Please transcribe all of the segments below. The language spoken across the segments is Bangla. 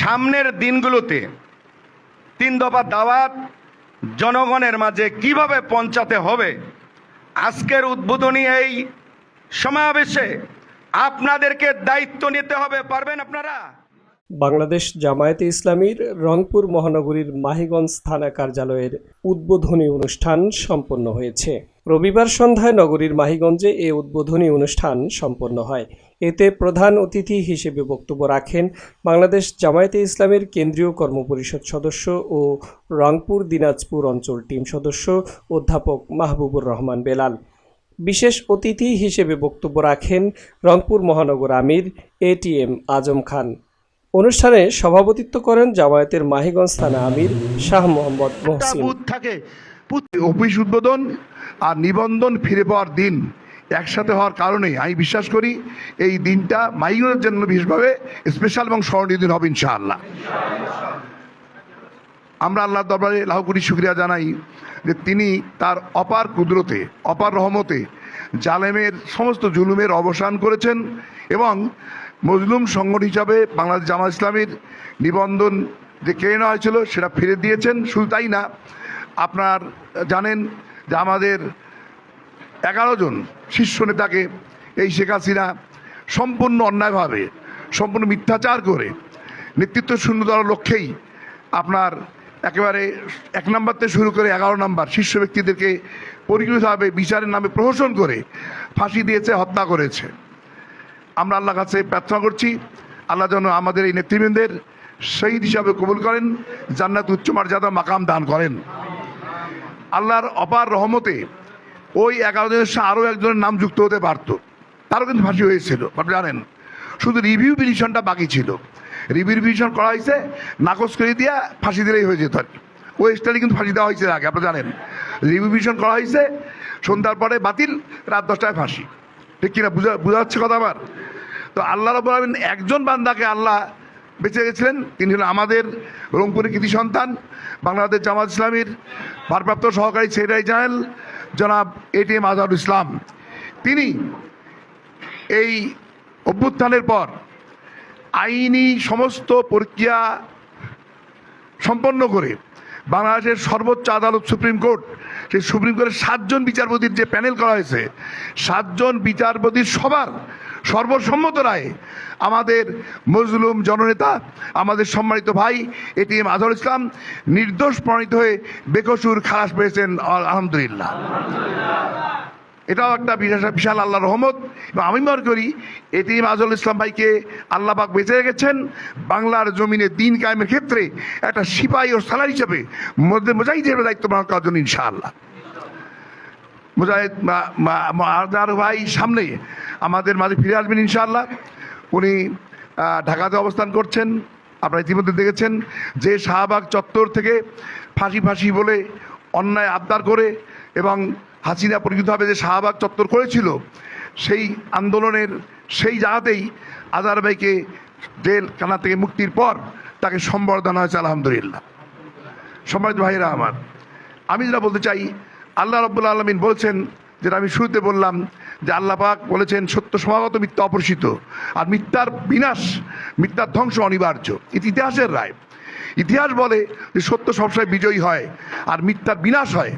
সামনের দিনগুলোতে তিন দফা দাওয়াত জনগণের মাঝে কীভাবে পৌঁছাতে হবে? আজকের উদ্বোধনী এই সমাবেশে আপনাদেরকে দায়িত্ব নিতে হবে, পারবেন আপনারা? বাংলাদেশ জামায়াতে ইসলামীর রংপুর মহানগরীর মাহিগঞ্জ থানা কার্যালয়ের উদ্বোধনী অনুষ্ঠান সম্পন্ন হয়েছে। রবিবার সন্ধ্যায় নগরীর মাহিগঞ্জে এ উদ্বোধনী অনুষ্ঠান সম্পন্ন হয়। এতে প্রধান অতিথি হিসেবে বক্তব্য রাখেন বাংলাদেশ জামায়াতে ইসলামের কেন্দ্রীয় কর্মপরিষদ সদস্য ও রংপুর দিনাজপুর অঞ্চল টিম সদস্য অধ্যাপক মাহবুবুর রহমান বেলাল। বিশেষ অতিথি হিসেবে বক্তব্য রাখেন রংপুর মহানগর আমির এটিএম আজম খান। অনুষ্ঠানে সভাপতিত্ব করেন জামায়াতের মাহিগঞ্জ থানা আমির শাহ মোহাম্মদ মহসিন। থাকে অফিস উদ্বোধন আর নিবন্ধন ফিরে পাওয়ার দিন একসাথে হওয়ার কারণে আমি বিশ্বাস করি এই দিনটা মাইগনের জন্য বিশেষভাবে স্পেশাল এবং স্মরণীয় দিন হবে ইনশাআল্লাহ। আমরা আল্লাহ দরবারে লাহ কোটি শুক্রিয়া জানাই যে তিনি তার অপার কুদরতে, অপার রহমতে জালেমের সমস্ত জুলুমের অবসান করেছেন এবং মজলুম সংগঠন হিসাবে বাংলাদেশ জামাত ইসলামীর নিবন্ধন যে কেড়ে নেওয়া হয়েছিল সেটা ফিরে দিয়েছেন। শুধু তাই না আপনার জানেন যে আমাদের এগারো জন শীর্ষ নেতাকে এই শেখ হাসিনা সম্পূর্ণ অন্যায়ভাবে, সম্পূর্ণ মিথ্যাচার করে নেতৃত্ব শূন্য শূন্যতার লক্ষ্যেই আপনার একেবারে এক নম্বর থেকে শুরু করে এগারো নম্বর শীর্ষ ব্যক্তিদেরকে পরিকৃতভাবে বিচারের নামে প্রহসন করে ফাঁসি দিয়েছে, হত্যা করেছে। আমরা আল্লাহ কাছে প্রার্থনা করছি, আল্লাহ যেন আমাদের এই নেতৃবৃন্দের শহীদ হিসাবে কবুল করেন, জান্নাত উচ্চ মর্যাদা মাকাম দান করেন। আল্লাহর অপার রহমতে ওই এগারো জনের সাথে আরও একজনের নাম যুক্ত হতে পারত। তারও কিন্তু ফাঁসি হয়েছিল, আপনি জানেন। শুধু রিভিউ পিটিশনটা বাকি ছিল। রিভিউ পিটিশন করা হয়েছে, নাকচ করে দিয়ে ফাঁসি দিলেই হয়ে যেত। আর কি ওই স্টাইলে কিন্তু ফাঁসি দেওয়া হয়েছে আগে, আপনি জানেন। রিভিউ পিটিশন করা হয়েছে, সন্ধ্যার পরে বাতিল, রাত দশটায় ফাঁসি। ঠিক কিনা? বুঝা বোঝা যাচ্ছে কথা আমার? তো আল্লাহ রব একজন বান্দাকে আল্লাহ বেঁচে গেছিলেন। তিনি হলেন আমাদের রংপুরের কৃতি সন্তান, বাংলাদেশ জামাত ইসলামীর ভারপ্রাপ্ত সহকারী সেক্রেটারি জেনারেল জনাব এটিএম আজহারুল ইসলাম। তিনি এই অভ্যুত্থানের পর আইনি সমস্ত প্রক্রিয়া সম্পন্ন করে বাংলাদেশের সর্বোচ্চ আদালত সুপ্রিম কোর্ট, সেই সুপ্রিম কোর্টের সাতজন বিচারপতির যে প্যানেল করা হয়েছে, সাতজন বিচারপতির সবার সর্বসম্মত রায়ে। আমাদের মজলুম জননেতা, আমাদের সম্মানিত ভাই এটিএম আজহার ইসলাম নির্দোষ প্রণীত হয়ে বেকসুর খালাস পেয়েছেন আলহামদুলিল্লাহ। এটাও একটা বিশাল আল্লাহ রহমত। এবং আমি মনে করি এটিএম আজল ইসলাম ভাইকে আল্লাহ পাক বেঁচে রেখেছেন। বাংলার জমিনে দিন কায়েমের ক্ষেত্রে একটা সিপাহী ও সালার হিসেবে মোজাহিদ হিসেবে দায়িত্ব পালন করার জন্য ইনশাআল্লাহ। মুজাহিদ ভাই সামনে আমাদের মাঝে ফিরে আসবেন ইনশাআল্লাহ। উনি ঢাকাতে অবস্থান করছেন। আপনারা ইতিমধ্যে দেখেছেন যে শাহবাগ চত্বর থেকে ফাঁসি ফাঁসি বলে অন্যায় আবদার করে এবং হাসিনা পরিচিতভাবে যে শাহবাগ চত্বর করেছিল, সেই আন্দোলনের সেই জায়গাতেই আজহার ভাইকে জেল কানা থেকে মুক্তির পর তাকে সম্বর্ধনা হয়েছে আলহামদুলিল্লাহ। সম্মানিত ভাইরা আমার, আমি যেটা বলতে চাই, আল্লাহ রব্বুল আলমিন বলছেন, যেটা আমি শুরুতে বললাম যে আল্লাপাক বলেছেন, সত্য সমাগত মিথ্যা অপরিচিত আর মিথ্যার বিনাশ, মিথ্যার ধ্বংস অনিবার্য। এটি ইতিহাসের রায়। ইতিহাস বলে যে সত্য সবসময় বিজয়ী হয় আর মিথ্যার বিনাশ হয়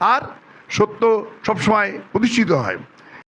আর সত্য সবসময় প্রতিষ্ঠিত হয়।